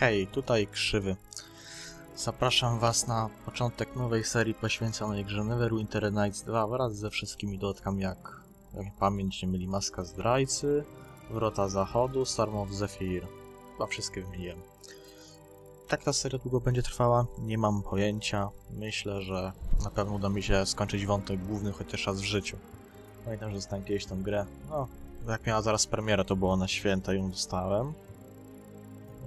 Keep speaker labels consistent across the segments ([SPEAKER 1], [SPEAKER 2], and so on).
[SPEAKER 1] Hej, tutaj Krzywy. Zapraszam Was na początek nowej serii poświęconej grze Neverwinter Nights 2 wraz ze wszystkimi dodatkami jak, jak pamięć nie myli Maska Zdrajcy, Wrota Zachodu, Storm of Zephyr. Chyba wszystkie wymieniłem. Tak ta seria długo będzie trwała? Nie mam pojęcia. Myślę, że na pewno uda mi się skończyć wątek główny chociaż raz w życiu. Pamiętam, że dostałem kiedyś tą grę. No, jak miała zaraz premierę, to było na święta ją dostałem.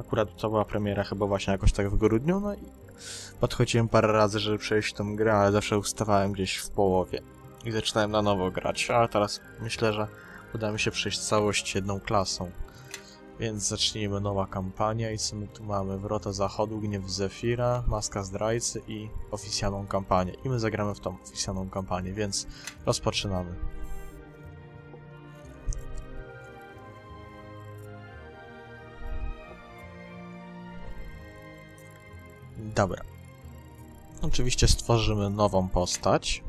[SPEAKER 1] Akurat to była premiera chyba właśnie jakoś tak w grudniu, no i podchodziłem parę razy, żeby przejść tą grę, ale zawsze ustawałem gdzieś w połowie. I zaczynałem na nowo grać, a teraz myślę, że uda mi się przejść całość jedną klasą. Więc zacznijmy nowa kampania i co my tu mamy? Wrota Zachodu, Gniew Zefira, Maska Zdrajcy i oficjalną kampanię. I my zagramy w tą oficjalną kampanię, więc rozpoczynamy. Dobra. Oczywiście stworzymy nową postać.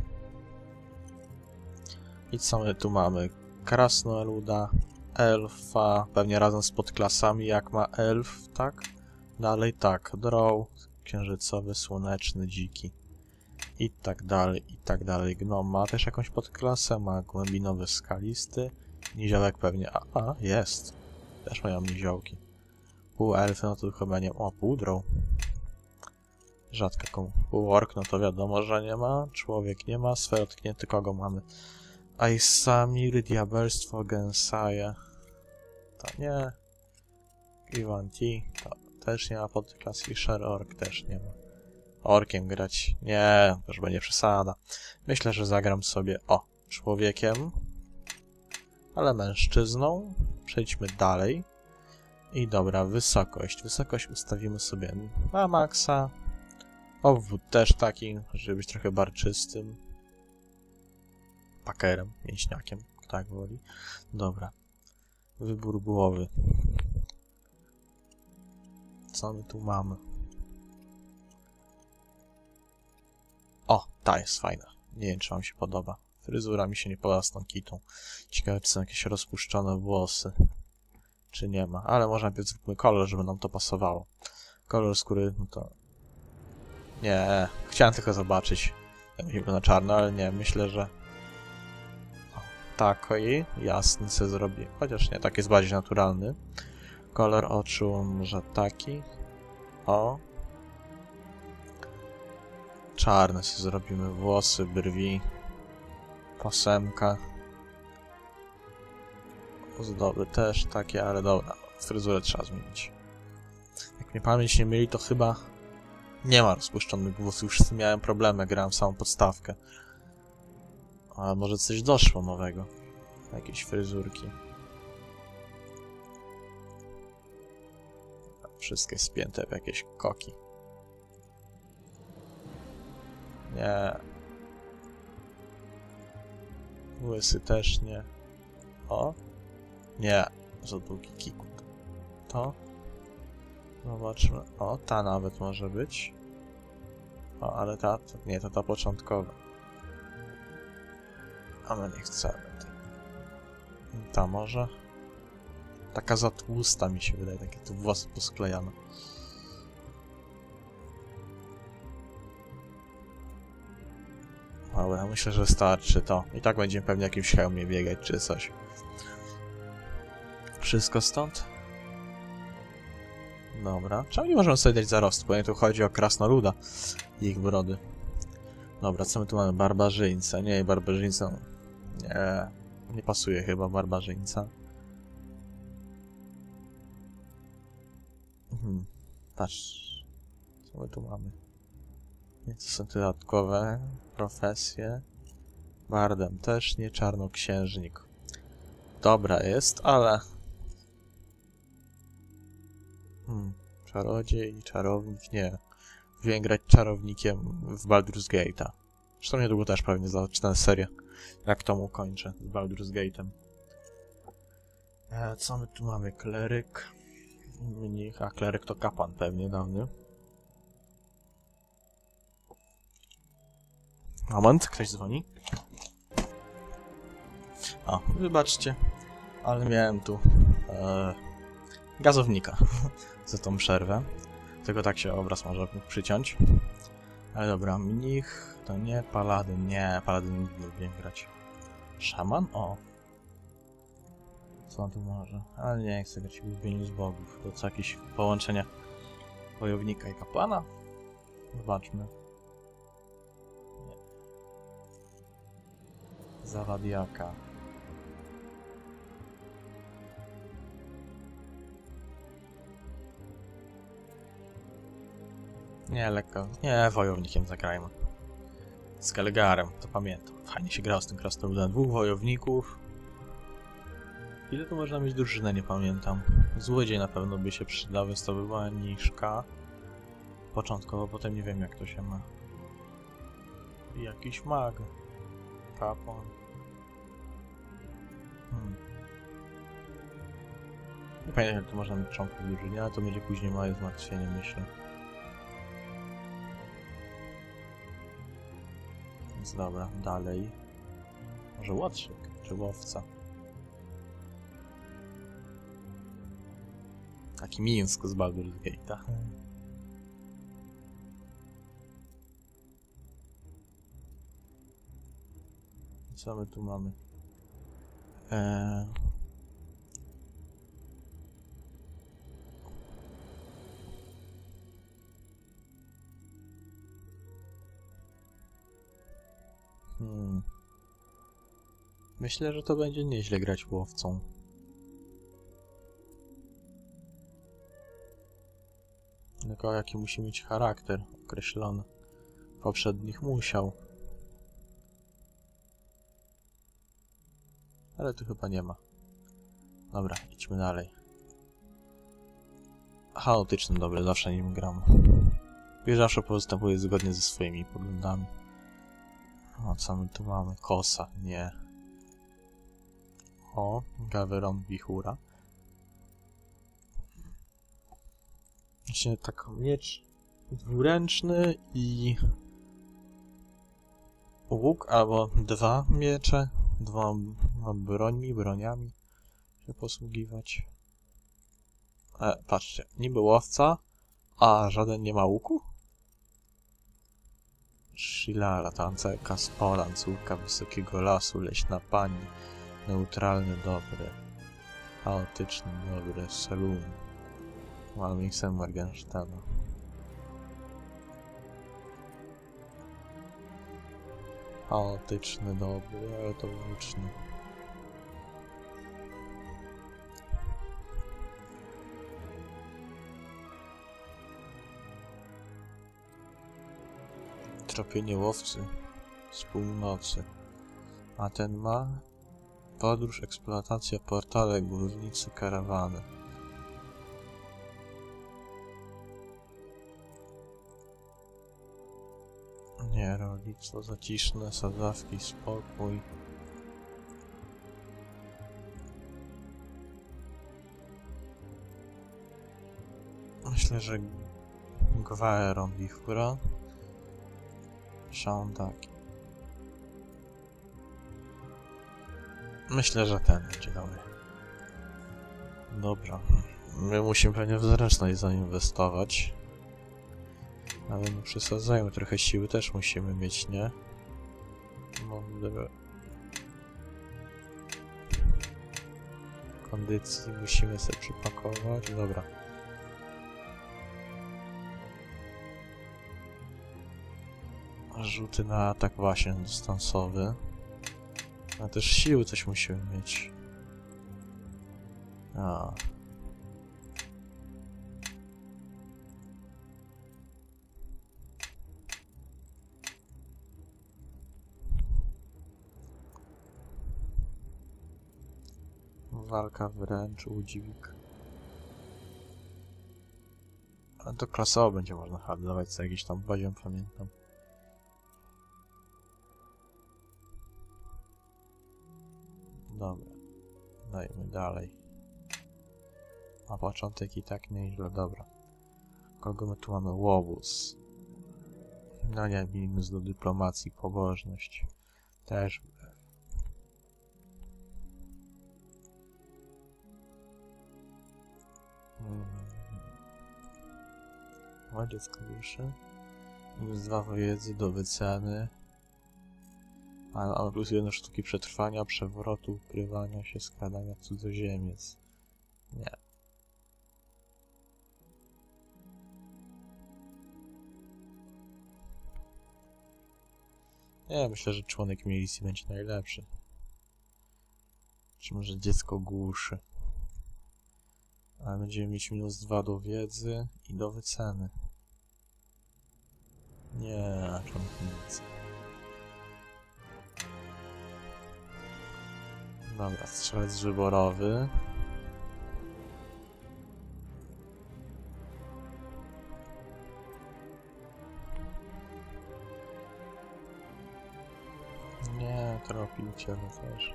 [SPEAKER 1] I co my tu mamy? Krasnoluda, elfa, pewnie razem z podklasami jak ma elf, tak? Dalej tak, draw, księżycowy, słoneczny, dziki. I tak dalej, i tak dalej. Gnom ma też jakąś podklasę, ma głębinowy, skalisty. Niziołek pewnie, a, a, jest. Też mają niziołki. Pół elfy, no to chyba nie, o, pół draw. Rzadka komu. Półork, no to wiadomo, że nie ma. Człowiek nie ma. Sfer dotknięty kogo mamy? Aisamir, Diabelstwo, Gensaje. To nie. Givanti. To też nie ma podklasy. Ork też nie ma. Orkiem grać. Nie, to już będzie przesada. Myślę, że zagram sobie, o, człowiekiem. Ale mężczyzną. Przejdźmy dalej. I dobra, wysokość. Wysokość ustawimy sobie na maksa. Obwód też taki, żeby być trochę barczystym. Pakerem, mięśniakiem, tak woli. Dobra. Wybór głowy. Co my tu mamy? O, ta jest fajna. Nie wiem, czy wam się podoba. Fryzura mi się nie podoba z tą kitą. Ciekawe, czy są jakieś rozpuszczone włosy. Czy nie ma. Ale może najpierw zróbmy kolor, żeby nam to pasowało. Kolor skóry, no to nie, chciałem tylko zobaczyć, jak będzie na czarno, ale nie, myślę, że tak i jasny se zrobi. Chociaż nie, tak jest bardziej naturalny. Kolor oczu może taki. O. Czarne sobie zrobimy, włosy, brwi, posemka. Ozdoby też takie, ale dobra, fryzurę trzeba zmienić. Jak mnie pamięć nie mieli, to chyba nie ma rozpuszczonych włosów, już z tym miałem problemy, grałem samą podstawkę. Ale może coś doszło nowego. Jakieś fryzurki. Wszystkie spięte w jakieś koki. Nie. Łysy też nie. O? Nie. Za długi kikut. To? Zobaczmy. O, ta nawet może być. O, ale ta... Nie, to ta początkowa. A my nie chcemy. Ta może? Taka za tłusta mi się wydaje, takie tu włosy posklejane. Dobra, myślę, że starczy to. I tak będziemy pewnie jakimś hełmie biegać czy coś. Wszystko stąd? Dobra. Czemu nie możemy sobie dać zarostu? Bo nie tu chodzi o krasnoluda i ich brody. Dobra, co my tu mamy? Barbarzyńca. Nie, barbarzyńca... Nie, nie pasuje chyba barbarzyńca. Mhm. Patrz. Co my tu mamy? Nie, to są dodatkowe profesje. Bardem też nie, czarnoksiężnik. Dobra jest, ale Hmm, czarodziej, czarownik, nie. Wiem grać czarownikiem w Baldur's Gate'a. Zresztą niedługo też pewnie zacznę serię, jak to ukończę z Baldur's Gate'em. E, co my tu mamy? Kleryk. Mnich, a kleryk to kapłan pewnie dawny. Moment, ktoś dzwoni. O, wybaczcie, ale miałem tu e, gazownika za tą przerwę. Tylko tak się obraz może przyciąć. Ale dobra, mnich to nie, paladyn, nie, paladyn nie lubię grać. Szaman? O. Co on tu może? Ale nie chcę grać w ulubieniu z bogów. To co, jakieś połączenie wojownika i kapłana? Zobaczmy. Zawadiaka. Nie, lekko. Nie, wojownikiem zagrajmy. Z Kelgarem, to pamiętam. Fajnie się grał z tym krasnoludem. Dwóch wojowników. Ile tu można mieć drużynę, nie pamiętam. Złodziej na pewno by się przydał, więc to by była niżka. Początkowo, potem nie wiem jak to się ma. I jakiś mag. Kapłan. Hmm. Nie pamiętam jak tu można mieć członków drużyny, ale to będzie później małe zmartwienie, myślę. Więc dobra, dalej. Może łotrzyk, czy łowca. Taki Mińsk z Baldur's Gate'a. Co my tu mamy? Eee... Hmm. Myślę, że to będzie nieźle grać łowcą. Tylko jaki musi mieć charakter określony. Poprzednich musiał. Ale tu chyba nie ma. Dobra, idźmy dalej. Chaotyczny, dobre, zawsze nim gram. I zawsze postępuje zgodnie ze swoimi poglądami. O, co my tu mamy? Kosa, nie. O, Gaweron Wichura. Właśnie tak miecz dwuręczny i łuk albo dwa miecze, dwoma brońmi, broniami się posługiwać. E, patrzcie, niby łowca, a żaden nie ma łuku? Shilala, tancerka z córka wysokiego lasu, leśna pani, neutralny, dobry, chaotyczny, dobry, Selun, Malmixen Morgenstana. Chaotyczny, dobry, ale. Tropienie łowcy z północy. A ten ma podróż, eksploatacja, portale, górnicy, karawany. Nie, rolnictwo zaciszne, sadzawki, spokój. Myślę, że Gwaeron Wichura. Szandaki. Myślę, że ten będzie dobry. Dobra. My musimy pewnie w zręczność zainwestować. Ale nie przesadzajmy, trochę siły też musimy mieć, nie? No, gdyby... Kondycji musimy sobie przypakować, dobra. Rzuty na atak właśnie dystansowy. A też siły coś musimy mieć. A. Walka wręcz, udźwig. Ale to klasowo będzie można handlować co jakiś tam poziom, pamiętam. Dobra. Dajmy dalej. A początek i tak nieźle, dobra. Kogo my tu mamy? No nie, minus do dyplomacji, pobożność. Też. Mm. O, dziecko duszy. Minus dwa wiedzy do wyceny. A, a plus jedno sztuki przetrwania, przewrotu, ukrywania się, skradania cudzoziemiec. Nie. Nie, myślę, że członek milicji będzie najlepszy. Czy może dziecko głuszy. Ale będziemy mieć minus dwa do wiedzy i do wyceny. Nie, członek milicji. Dobra, strzelec wyborowy. Nie, tropiciel też.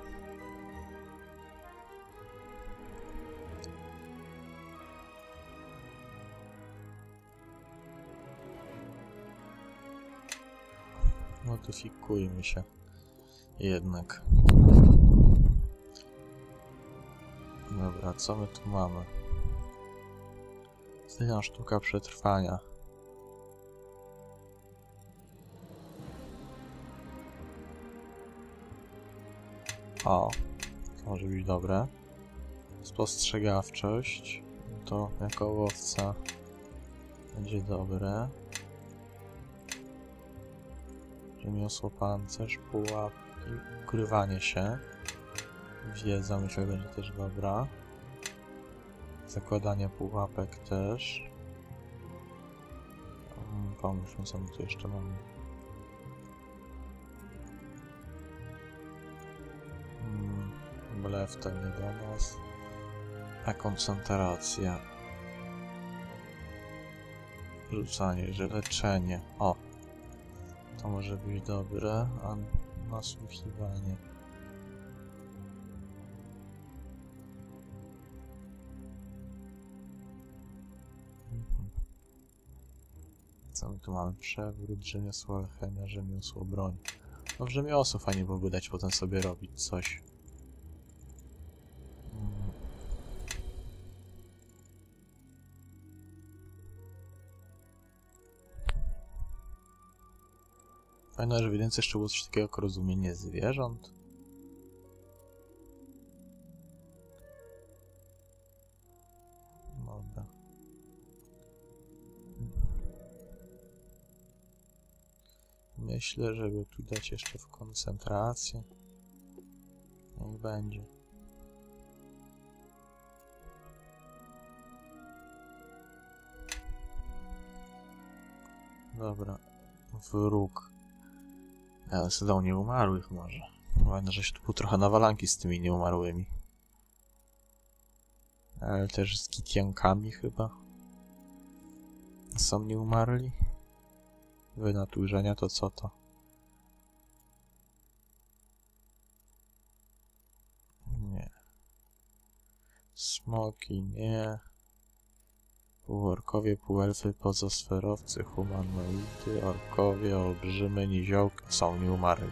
[SPEAKER 1] Modyfikujmy się. Jednak. Dobra, co my tu mamy? Jedna sztuka przetrwania. O, to może być dobre. Spostrzegawczość. To jako łowca będzie dobre. Rzemiosło pancerz, pułapki, ukrywanie się. Wiedza myślę będzie też dobra. Zakładanie pułapek też. Mm, Pomyślmy co my tu jeszcze mamy. Mm, Blef to nie do nas. A koncentracja. Rzucanie, że leczenie. O! To może być dobre, a nasłuchiwanie. My tu mamy? Przewrót, rzemiosło alchemia, rzemiosło broń. No w rzemiosło fajnie byłoby dać potem sobie robić coś. Fajne, że w jeszcze było coś takiego jak rozumienie zwierząt. Myślę, żeby tu dać jeszcze w koncentrację. Niech będzie. Dobra. Wróg. Ja sobie nieumarłych może. Fajne, że się tu trochę nawalanki z tymi nieumarłymi. Ale też z kitiankami chyba. Są nieumarli? Wynaturzenia to co to? Nie. Smoki nie. Półorkowie, półelfy, pozosferowcy, humanoidy, orkowie, olbrzymy, niziołki są nieumarli.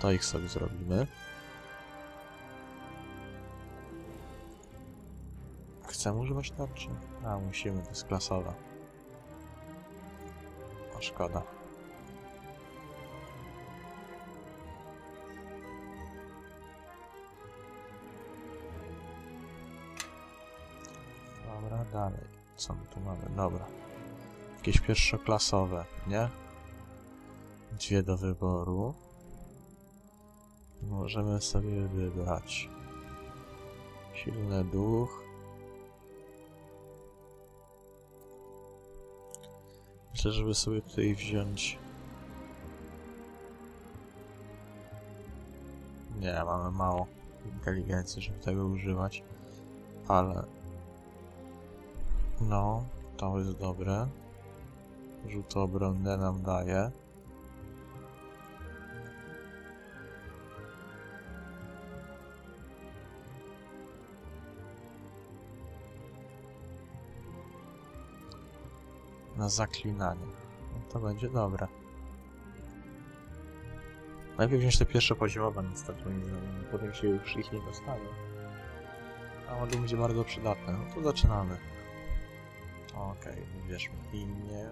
[SPEAKER 1] To ich sobie zrobimy. Chcemy używać tarczy? A, musimy, to jest klasowa. A szkoda. Dobra, dalej. Co my tu mamy? Dobra. Jakieś pierwszoklasowe, nie? Dwie do wyboru. Możemy sobie wybrać. Silny duch. Myślę, żeby sobie tutaj wziąć... Nie, mamy mało inteligencji, żeby tego używać. Ale... No, to jest dobre. Rzut obronny nam daje. na zaklinanie. No to będzie dobre. Najpierw wziąć te pierwsze poziomowe na startu, moim zdaniem. Potem się już ich nie dostanie. A modul będzie bardzo przydatne. No to zaczynamy. Okej, okay, wybierzmy imię.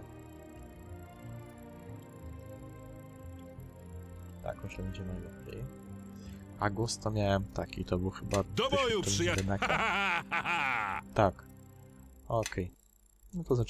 [SPEAKER 1] Tak, myślę, będzie najlepiej. Agusta miałem taki, to był chyba...
[SPEAKER 2] Do boju, przyjaciel!
[SPEAKER 1] Tak. Okej. Okay. No to zaczynamy.